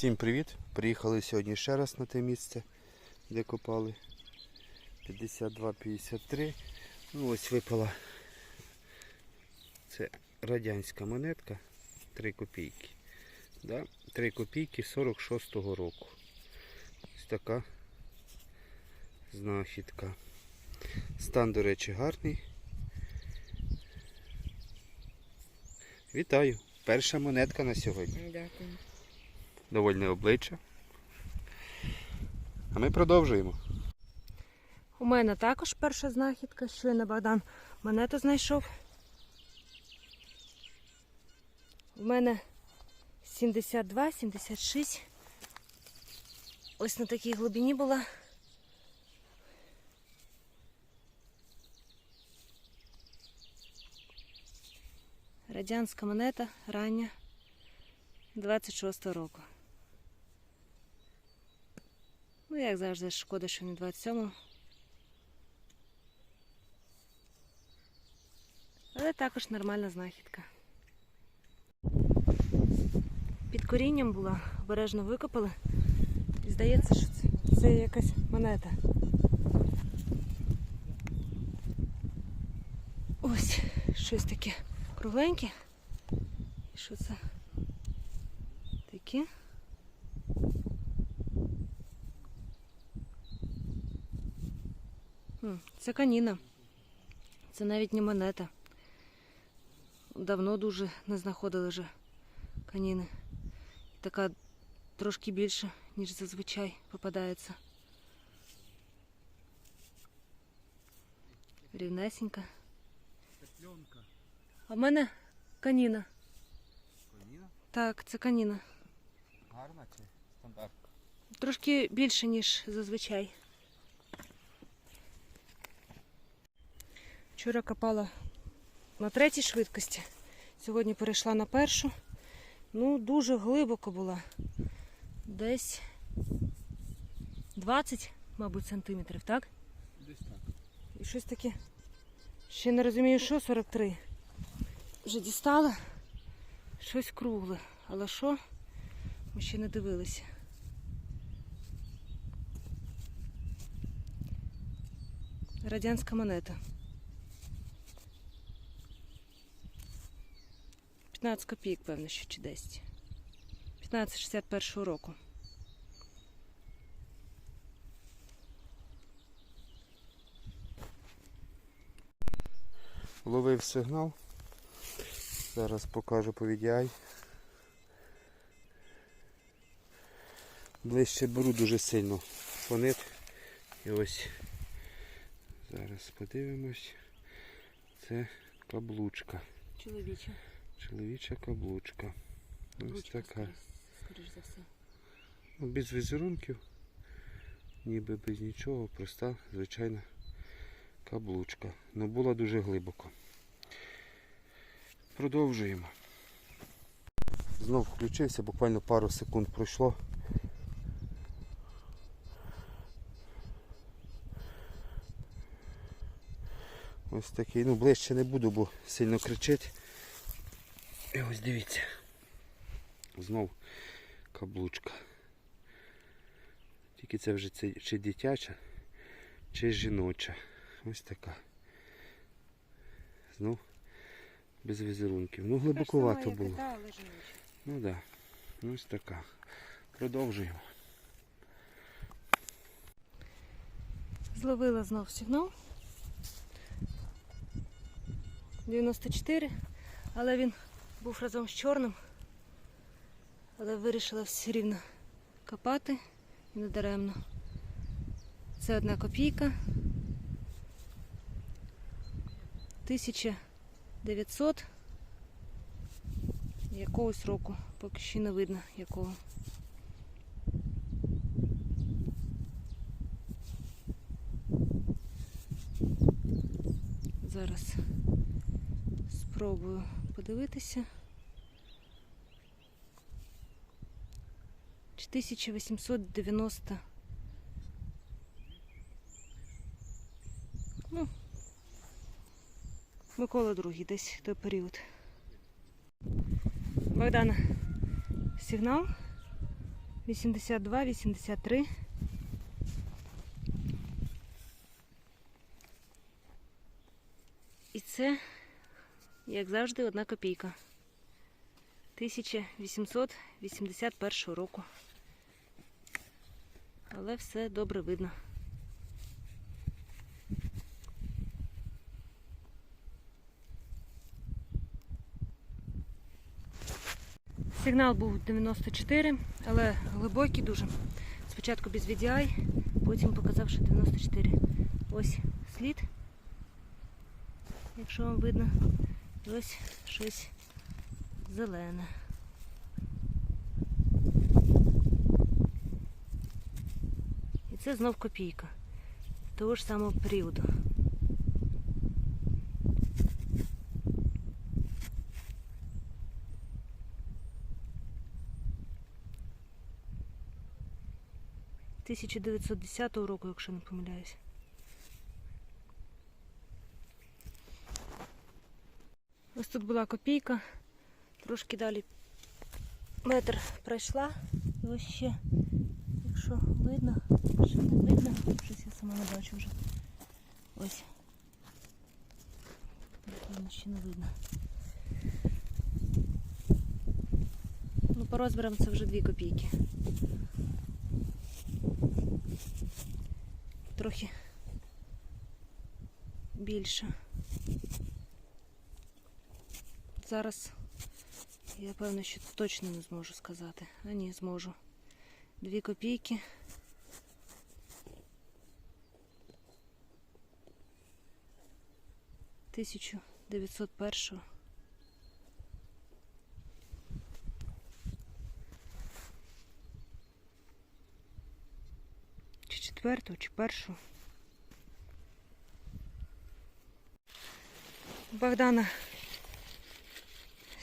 Всім привіт! Приїхали сьогодні ще раз на те місце, де копали 52-53. Ну ось випала це радянська монетка 3 копійки. Да? 3 копійки 46-го року. Ось така знахідка. Стан, до речі, гарний. Вітаю! Перша монетка на сьогодні. Дякую. Довольне обличчя. А ми продовжуємо. У мене також перша знахідка, щойно Богдан монету знайшов. У мене 72, 76. Ось на такій глибині була. Радянська монета рання 26 року. Ну, як завжди, шкода, що не 27-му. Але також нормальна знахідка. Під корінням була, обережно викопали. І здається, що це, це якась монета. Ось щось таке кругленьке. І що це? Таке? Це каніна. Це навіть не монета. Давно дуже не знаходили вже каніни. Така трошки більша, ніж зазвичай попадається. Рівнесенька. А в мене каніна. Коніна? Так, це каніна. Гарна чи стандарт? Трошки більше, ніж зазвичай. Вчора копала на третій швидкості. Сьогодні перейшла на першу. Ну, дуже глибоко була. Десь 20, мабуть, сантиметрів, так? Десь так. І щось таке. Ще не розумію, що 43. Вже дістала щось кругле. Але що? Ми ще не дивилися. Радянська монета. 15 копійок, певно, що чи 10. 1561 року. Ловив сигнал. Зараз покажу по VDI. Ближче беру дуже сильно фонит. І ось зараз подивимось. Це каблучка. Чоловіча. Чоловіча каблучка. Ось така. за все. Ну, без візерунків, ніби без нічого, проста, звичайна каблучка. Ну була дуже глибоко. Продовжуємо. Знов включився, буквально пару секунд пройшло. Ось такий, ну ближче не буду, бо сильно кричить. І ось дивіться. Знов каблучка. Тільки це вже це чи дитяча, чи жіноча. Ось така. Знов без візерунків. Ну глибоковато було. Ну так. Да. Ось така. Продовжуємо. Зловила знов сигнал. 94, але він був разом з чорним. Але вирішила все рівно копати і не даремно. Це одна копійка. 1900 якогось року, поки ще не видно якого. Зараз спробую подивитися. Чи 1890. Ну, Микола другий десь той період. Богдана, сигнал 82, 83. І це, як завжди, одна копійка. 1881 року. Але все добре видно. Сигнал був 94, але глибокий дуже. Спочатку без VDI, потім показав, що 94. Ось слід, якщо вам видно. Ось щось зелене. І це знов копійка того ж самого періоду. – 1910 року, якщо не помиляюсь. Ось тут була копійка, трошки далі метр пройшла. І ось ще, якщо видно, ще не видно, щось я сама не бачу вже. Ось. Напевно, ще не видно. Ну, по розмірам це вже дві копійки. Трохи більше. Зараз я певно, що точно не зможу сказати. А ні, зможу. Дві копійки. Тисячу дев'ятсот першого. Чи четвертого, чи першого. Богдана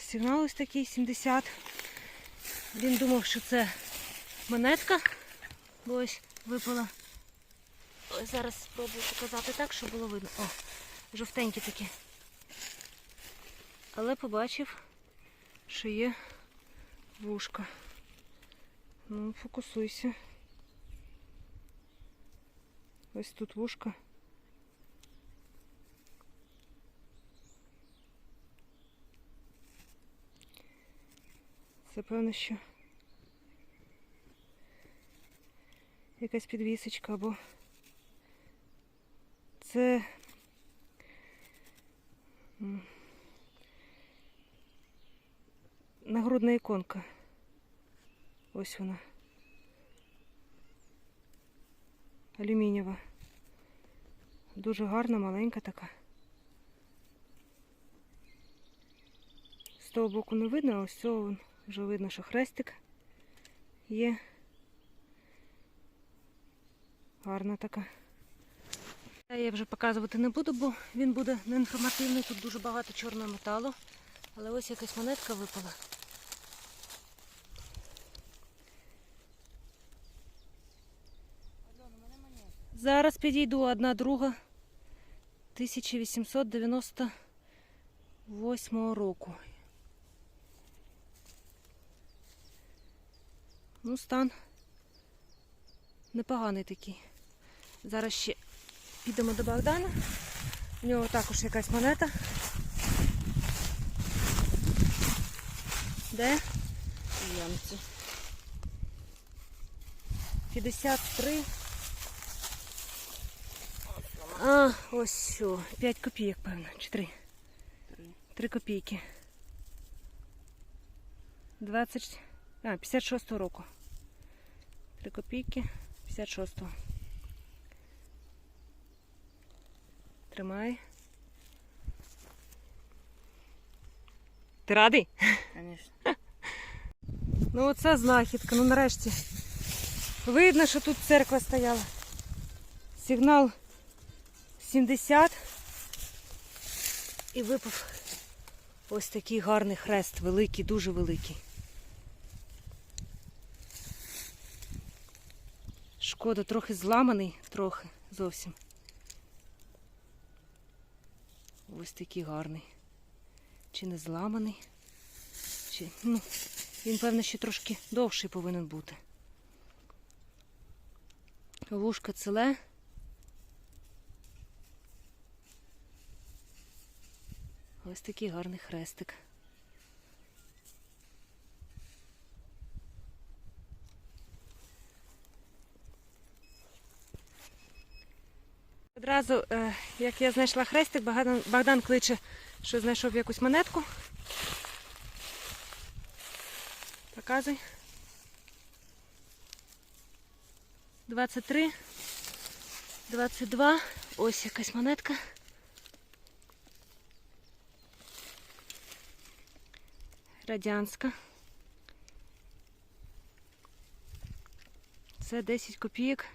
сигнал ось такий 70. Він думав, що це монетка, бо ось випала. Ось зараз спробую показати так, щоб було видно. О, жовтенькі такі. Але побачив, що є вушка. Ну, фокусуйся. Ось тут вушка. Це певно, що якась підвісочка або це нагрудна іконка. Ось вона. Алюмінієва. Дуже гарна, маленька така. З того боку не видно, а ось цього вже видно, що хрестик є. Гарна така. Я вже показувати не буду, бо він буде неінформативний. Тут дуже багато чорного металу. Але ось якась монетка випала. Зараз підійду одна друга 1898 року. Ну, стан непоганий такий. Зараз ще підемо до Богдана. У нього також якась монета. Де? В ямці. 53. А, ось що. 5 копійок, певно. Чи 3? 3 копійки. 20. А, 56-го року. 3 копійки 56-го. Тримай. Ти радий? Конечно. Ну оце знахідка, ну нарешті. Видно, що тут церква стояла. Сигнал 70. І випав ось такий гарний хрест, великий, дуже великий. Шкода, трохи зламаний, трохи зовсім. Ось такий гарний. Чи не зламаний? Чи, ну, він, певно, ще трошки довший повинен бути. Вушка ціле. Ось такий гарний хрестик. Одразу, е, як я знайшла хрестик, Богдан, Богдан кличе, що знайшов якусь монетку. Показуй. 23, 22. Ось якась монетка. Радянська. Це 10 копійок.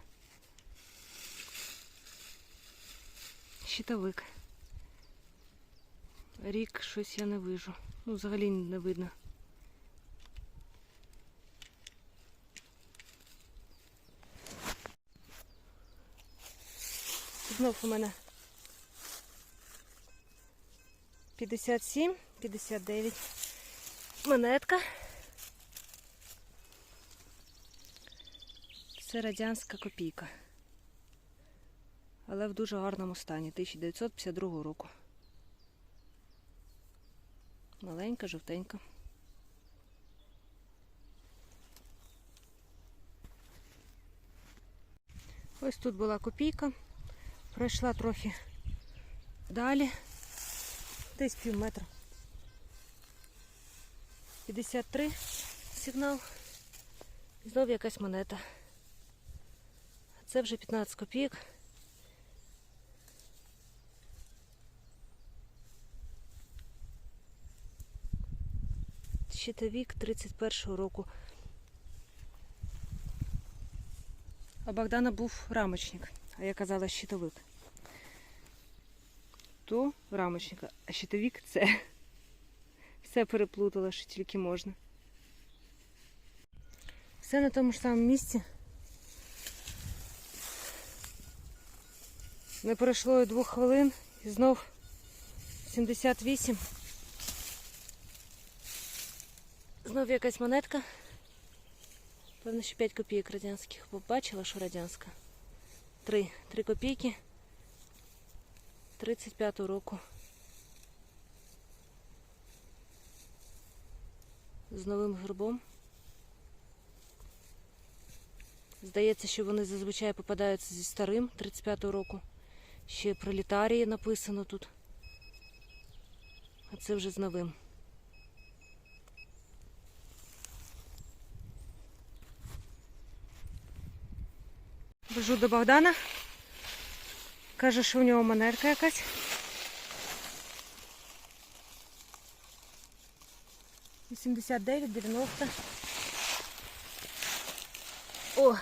Щитовик. Рік щось я не вижу. Ну, взагалі не видно. Знов у мене 57, 59. Монетка. Це радянська копійка. Але в дуже гарному стані 1952 року. Маленька, жовтенька. Ось тут була копійка. Пройшла трохи далі. Десь пів метра. 53 сигнал. І знов якась монета. Це вже 15 копійок. Щитовік 31-го року. А Богдана був рамочник, а я казала щитовик. То рамочник, а щитовик це. Все переплутала, що тільки можна. Все на тому ж самому місці. Не пройшло і двох хвилин і знов 78. Знов якась монетка. Певно, що 5 копійок радянських. Побачила, що радянська. Три. Три копійки. 35-го року. З новим гербом. Здається, що вони зазвичай попадаються зі старим 35-го року. Ще пролетарії написано тут. А це вже з новим. Біжу до Богдана. Каже, що у нього монетка якась. Вісімдесят дев'ять, дев'яносто. О,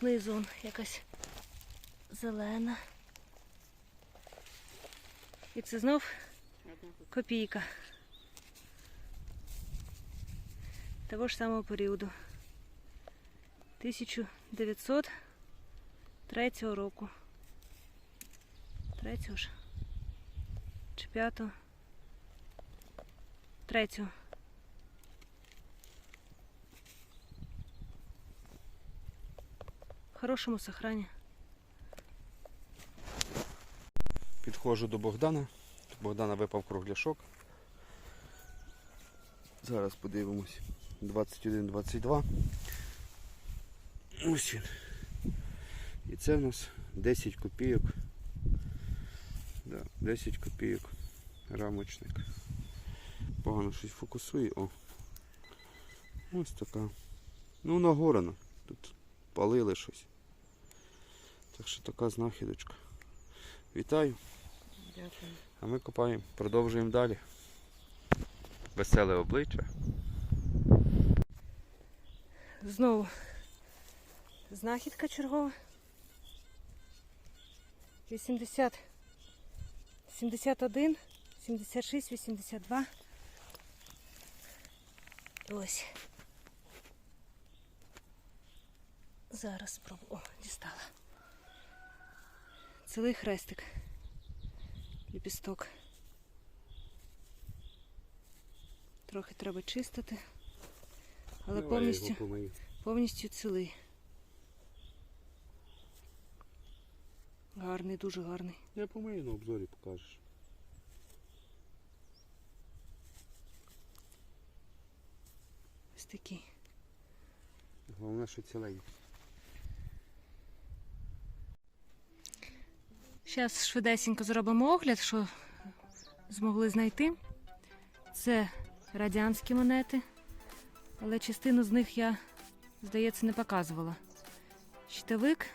знизу он якась зелена. І це знов копійка. Того ж самого періоду. 1903 року. Третього ж? Чи п'ятого? Третього. В хорошому сохрані. Підходжу до Богдана. У Богдана випав кругляшок. Зараз подивимось. 21-22. Ось він. Це в нас 10 копійок. Да, 10 копійок. Рамочник. Погано щось фокусує. О. Ось така. Ну, нагорена. Тут палили щось. Так що така знахідочка. Вітаю. Дякую. А ми копаємо, продовжуємо далі. Веселе обличчя. Знову знахідка чергова. 80, 71, 76, 82. Ось. Зараз спробую. О, дістала. Цілий хрестик. Ліпісток. Трохи треба чистити, але повністю, повністю цілий. Гарний, дуже гарний. Я помию на обзорі покажеш. Ось такий. Головне, що ціленький. Зараз швидесенько зробимо огляд, що змогли знайти. Це радянські монети, але частину з них я, здається, не показувала. Щитовик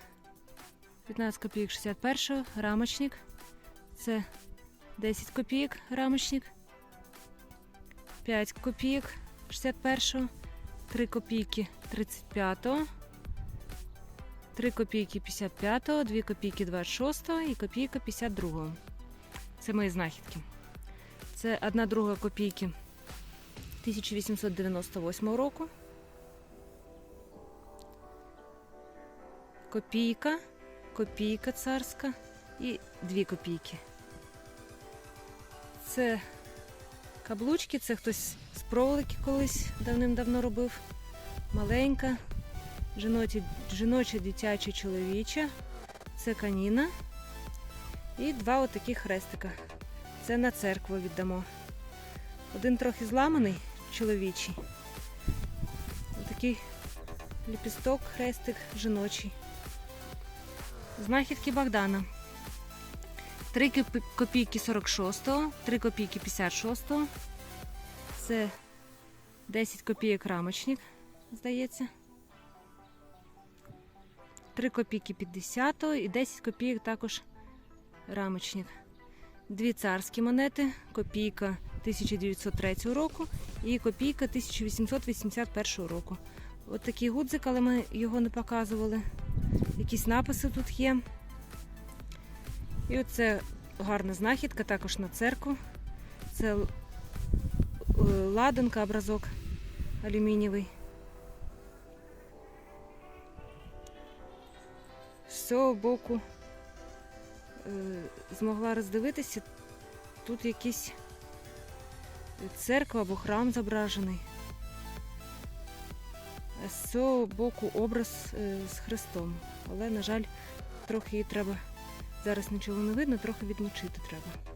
15 копійок 61-го, рамочник. Це 10 копійок рамочник. 5 копійок 61-го, 3 копійки 35-го. 3 копійки 55-го, 2 копійки 26-го і копійка 52-го. Це мої знахідки. Це 1 друга копійки 1898 року. Копійка, копійка царська і 2 копійки. Це каблучки, це хтось з проволоки колись давним-давно робив. Маленька, жіноті, жіноча, дитяча, чоловіча. Це каніна. І два отакі хрестика. Це на церкву віддамо. Один трохи зламаний, чоловічий. Отакий ліпісток, хрестик жіночий. Знахідки Богдана. 3 копійки 46-го, 3 копійки 56-го. Це 10 копійок рамочник, здається. 3 копійки 50-го і 10 копійок також рамочник. Дві царські монети, копійка 1903 року і копійка 1881 року. От такий гудзик, але ми його не показували. Якісь написи тут є. І оце гарна знахідка, також на церкву. Це е, ладанка, образок алюмінієвий. з цього боку е, змогла роздивитися. Тут якийсь церква або храм зображений. З цього боку образ е, з Христом. Але, на жаль, трохи її треба. Зараз нічого не видно, трохи відмочити треба.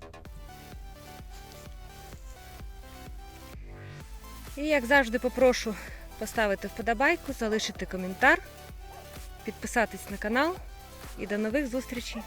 І як завжди попрошу поставити вподобайку, залишити коментар, підписатись на канал і до нових зустрічей!